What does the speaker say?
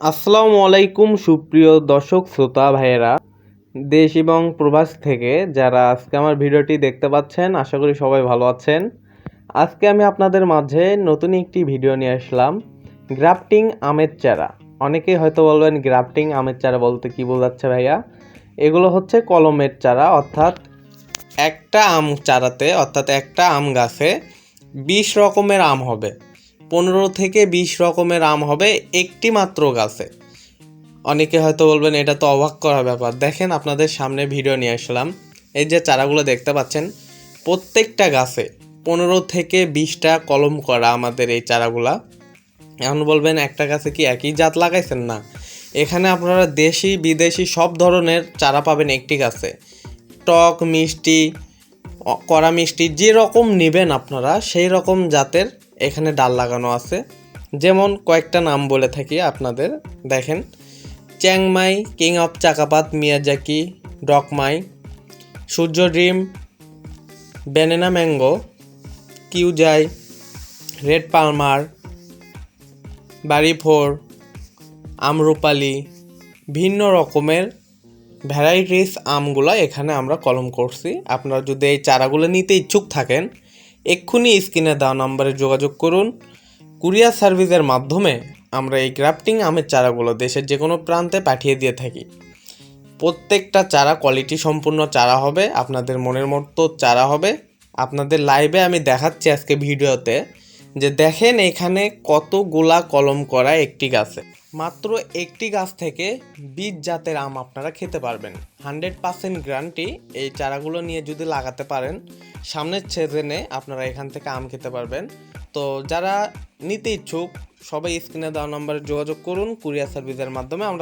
আসসালামু আলাইকুম, সুপ্রিয় দর্শক, শ্রোতা, ভাইয়েরা। দেশ এবং প্রবাস থেকে যারা আজকে আমার ভিডিওটি দেখতে পাচ্ছেন, আশা করি সবাই ভালো আছেন। আজকে আমি আপনাদের মাঝে নতুন একটি ভিডিও নিয়ে আসলাম, গ্রাফটিং আমের চারা। অনেকেই হয়তো বলবেন, গ্রাফটিং আমের চারা বলতে কি বোঝাচ্ছে ভাইয়া? এগুলো হচ্ছে কলমের চারা, অর্থাৎ একটা আম চারাতে, অর্থাৎ একটা আম গাছে বিশ রকমের আম হবে। পনেরো থেকে বিশ রকমের আম হবে একটি মাত্র গাছে। অনেকে হয়তো বলবেন, এটা তো অবাক করা ব্যাপার। দেখেন, আপনাদের সামনে ভিডিও নিয়ে আসলাম। এই যে চারাগুলো দেখতে পাচ্ছেন, প্রত্যেকটা গাছে পনেরো থেকে বিশটা কলম করা আমাদের এই চারাগুলা। এখন বলবেন, একটা গাছে কি একই জাত লাগাইছেন? না। এখানে আপনারা দেশি, বিদেশি সব ধরনের চারা পাবেন একটি গাছে। টক, মিষ্টি কড়া মিষ্টি যে রকম নেবেন আপনারা, সেই রকম জাতের এখানে ডাল লাগানো আছে। যেমন কয়েকটা নাম বলে থাকি আপনাদের। দেখেন, Chiang Mai, king of চাকাপাত, Miyazaki, ডকমাই, Surya dream banana mango, কিউজাই, red Palmer, Bari four, Amrapali, ভিন্ন রকমের ভ্যারাইটিস আমগুলো এখানে আমরা কলম করছি। আপনারা যদি এই চারাগুলো নিতে ইচ্ছুক থাকেন এক্ষুনি স্ক্রিনে দেওয়া নম্বরে যোগাযোগ করুন। কুরিয়ার সার্ভিসের মাধ্যমে আমরা এই গ্রাফটিং আমের চারাগুলো দেশের যে কোনো প্রান্তে পাঠিয়ে দিয়ে থাকি। প্রত্যেকটা চারা কোয়ালিটি সম্পূর্ণ চারা হবে, আপনাদের মনের মতো চারা হবে। আপনাদের লাইভে আমি দেখাচ্ছি আজকে ভিডিওতে যে দেখেন এখানে কতগুলা কলম করা একটি গাছে। মাত্র একটি গাছ থেকে বীজ জাতের আম আপনারা খেতে পারবেন। হান্ড্রেড পার্সেন্ট গ্যারান্টি এই চারাগুলো নিয়ে যদি লাগাতে পারেন সামনের সিজনে আপনারা এখান থেকে আম খেতে পারবেন। তো যারা নিতে ইচ্ছুক, সবাই স্ক্রিনে দেওয়া নম্বরে যোগাযোগ করুন, কুরিয়ার সার্ভিসের মাধ্যমে আমরা